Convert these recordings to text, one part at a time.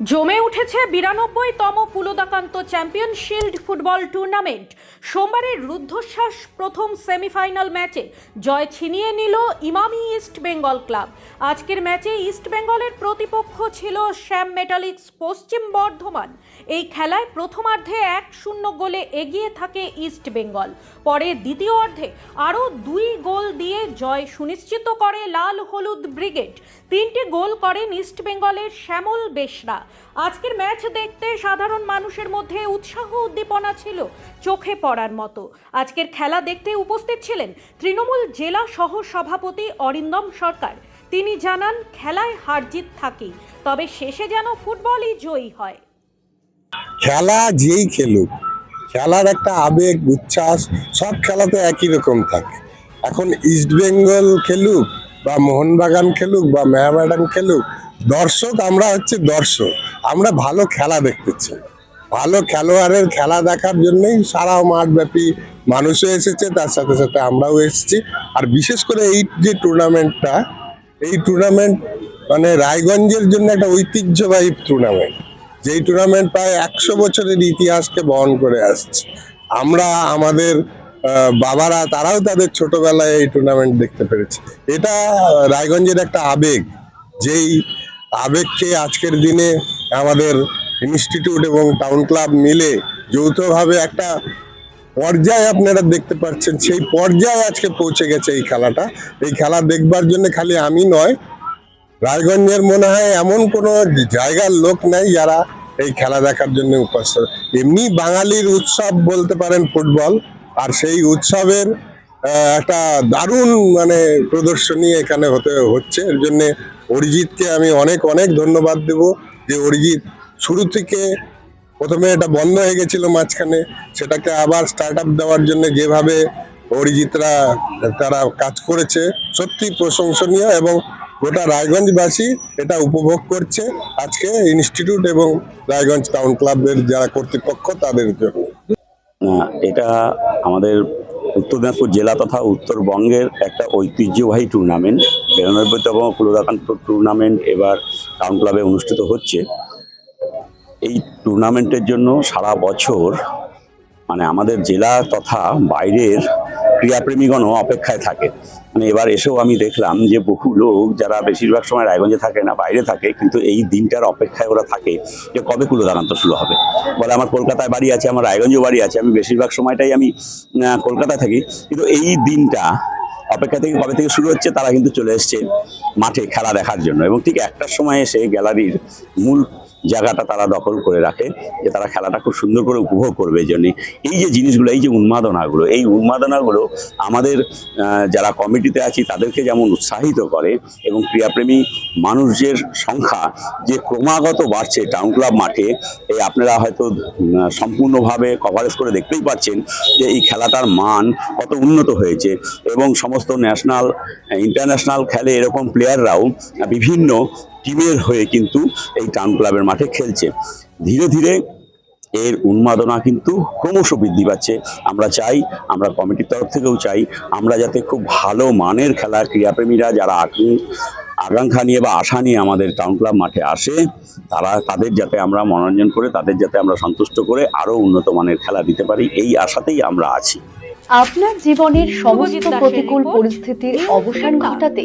জমে উঠেছে বিরানব্বইতম Kuladakanta champion shield football tournament. সোমবারের রুদ্ধশ্বাস প্রথম সেমিফাইনাল ম্যাচে জয় ছিনিয়ে নিল ইমামি ইস্ট বেঙ্গল ক্লাব। আজকের ম্যাচে ইস্ট বেঙ্গলের প্রতিপক্ষ ছিল শ্যাম মেটালিক্স পশ্চিম বর্ধমান। এই খেলায় প্রথমার্ধে এক শূন্য গোলে এগিয়ে থাকে ইস্ট বেঙ্গল। পরে দ্বিতীয় অর্ধে আরও দুই গোল দিয়ে জয় সুনিশ্চিত করে লাল হলুদ ব্রিগেড। তিনটি গোল করেন ইস্ট বেঙ্গলের শ্যামল বেশরা আজকের ম্যাচ দেখতে সাধারণ মানুষের মধ্যে উৎসাহ উদ্দীপনা ছিল, চোখে পড়ার মতো। আজকের খেলা দেখতে উপস্থিত ছিলেন তৃণমূল জেলা সহ সভাপতি অরিন্দম সরকার। তিনি জানান, খেলায় হারজিত থাকেই, তবে শেষে যেন ফুটবলই জয়ী হয়। খেলা যেই খেলুক, খেলার একটা আবেগ, উচ্ছ্বাস, সব খেলাতে একই রকম থাকে। এখন ইস্ট বেঙ্গল খেলুক বা মোহনবাগান খেলুক বা মেহামেডান খেলুক দর্শক আমরা হচ্ছে দর্শক। আমরা ভালো খেলা দেখতে চাই। ভালো খেলোয়াড়ের খেলা দেখার জন্যই সারা মাঠব্যাপী মানুষও এসেছে, তার সাথে সাথে আমরাও এসেছি। আর বিশেষ করে এই যে টুর্নামেন্টটা এই টুর্নামেন্ট মানে রায়গঞ্জের জন্য একটা ঐতিহ্যবাহী টুর্নামেন্ট যেই টুর্নামেন্ট প্রায় একশো বছরের ইতিহাসকে বহন করে আসছে। আমরা, আমাদের বাবারা, তারাও তাদের ছোটবেলায় এই টুর্নামেন্ট দেখতে পেরেছে। এটা রায়গঞ্জের একটা আবেগ, যেই আবেগকে আজকের দিনে আমাদের ইনস্টিটিউট এবং টাউন ক্লাব মিলে যৌথভাবে একটা পর্যায়ে আপনারা দেখতে পাচ্ছেন। সেই পর্যায়ে আজকে পৌঁছে গেছে এই খেলাটা। এই খেলা দেখবার জন্য খালি আমি নয়, রায়গঞ্জের মনে হয় এমন কোনো জায়গার লোক নাই যারা এই খেলা দেখার জন্য উপস্থিত। এমনি বাঙালির উৎসব বলতে পারেন ফুটবল, আর সেই উৎসবের একটা দারুণ মানে প্রদর্শনী এখানে হতে, হচ্ছে। এর জন্য অরিজিৎকে আমি অনেক অনেক ধন্যবাদ দেব যে অরিজিৎ শুরু থেকে প্রথমে এটা বন্ধ হয়ে গেছিল মাঝখানে, সেটাকে আবার স্টার্ট আপ দেওয়ার জন্য যেভাবে অরিজিৎরা তারা কাজ করেছে, সত্যি প্রশংসনীয় এবং গোটা রায়গঞ্জবাসী এটা উপভোগ করছে আজকে ইনস্টিটিউট এবং রায়গঞ্জ টাউন ক্লাবের যারা কর্তৃপক্ষ তাদের জন্য। এটা আমাদের উত্তর দিনাজপুর জেলা তথা উত্তরবঙ্গের একটা ঐতিহ্যবাহী টুর্নামেন্ট বিরানব্বইতম কুলদাকান্ত টুর্নামেন্ট এবার টাউন ক্লাবে অনুষ্ঠিত হচ্ছে। এই টুর্নামেন্টের জন্য সারা বছর মানে আমাদের জেলা তথা বাইরের ক্রীড়াপ্রেমীগণও অপেক্ষায় থাকে। মানে এবার এসেও আমি দেখলাম যে বহু লোক যারা বেশিরভাগ সময় রায়গঞ্জে থাকে না, বাইরে থাকে, কিন্তু এই দিনটার অপেক্ষায় ওরা থাকে যে কবে কুলদাকান্ত শুরু হবে। বলে আমার কলকাতায় বাড়ি আছে, আমার রায়গঞ্জেও বাড়ি আছে, আমি বেশিরভাগ সময়টাই আমি কলকাতায় থাকি। কিন্তু এই দিনটা অপেক্ষা থেকে কবে থেকে শুরু হচ্ছে, তারা কিন্তু চলে এসছে মাঠে খেলা দেখার জন্য। এবং ঠিক একটার সময় এসে গ্যালারির মূল জায়গাটা তারা দখল করে রাখে, যে তারা খেলাটা খুব সুন্দর করে উপভোগ করবে এই জন্যে এই যে জিনিসগুলো, এই যে উন্মাদনাগুলো, এই উন্মাদনাগুলো আমাদের যারা কমিটিতে আছি, তাদেরকে যেমন উৎসাহিত করে এবং ক্রীড়াপ্রেমী মানুষের সংখ্যা যে ক্রমাগত বাড়ছে টাউন ক্লাব মাঠে, এই আপনারা হয়তো সম্পূর্ণভাবে কভারেজ করে দেখতেই পাচ্ছেন যে এই খেলাটার মান কত উন্নত হয়েছে এবং সমস্ত ন্যাশনাল ইন্টারন্যাশনাল খেলে এরকম প্লেয়াররাও বিভিন্ন টিমের হয়ে কিন্তু এই টাউন ক্লাবের মাঠে খেলছে। ধীরে ধীরে এর উন্মাদনা কিন্তু ক্রমশ বৃদ্ধি পাচ্ছে। আমরা চাই আমরা কমিটির তরফ থেকেও চাই আমরা যাতে খুব ভালো মানের খেলা ক্রীড়াপ্রেমীরা যারা আগ্রহী আকাঙ্ক্ষা নিয়ে বা আশা নিয়ে আমাদের টাউন ক্লাব মাঠে আসে তারা তাদের যাতে আমরা মনোরঞ্জন করে তাদের যাতে আমরা সন্তুষ্ট করে আরও উন্নত মানের খেলা দিতে পারি এই আশাতেই আমরা আছি। আপনার জীবনের সমস্ত প্রতিকূল পরিস্থিতির অবসান ঘটাতে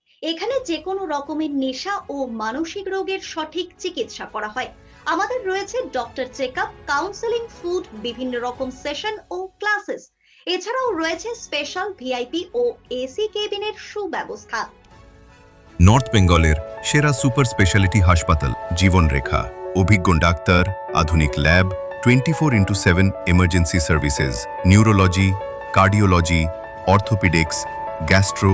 এখানে যে কোনো রকমের নেশা ও মানসিক রোগের সঠিক চিকিৎসা করা হয়। আমাদের রয়েছে doctor check up counselling, food, বিভিন্ন রকম সেশন ও ক্লাসেস। এছাড়াও রয়েছে স্পেশাল ভিআইপি ও এসি কেবিনের সুব্যবস্থা। নর্থ বেঙ্গলের সেরা সুপার স্পেশালিটি হাসপাতাল, জীবনরেখা। অভিজ্ঞ ডাক্তার, আধুনিক lab, twenty four into seven emergency services neurology cardiology orthopaedics gastro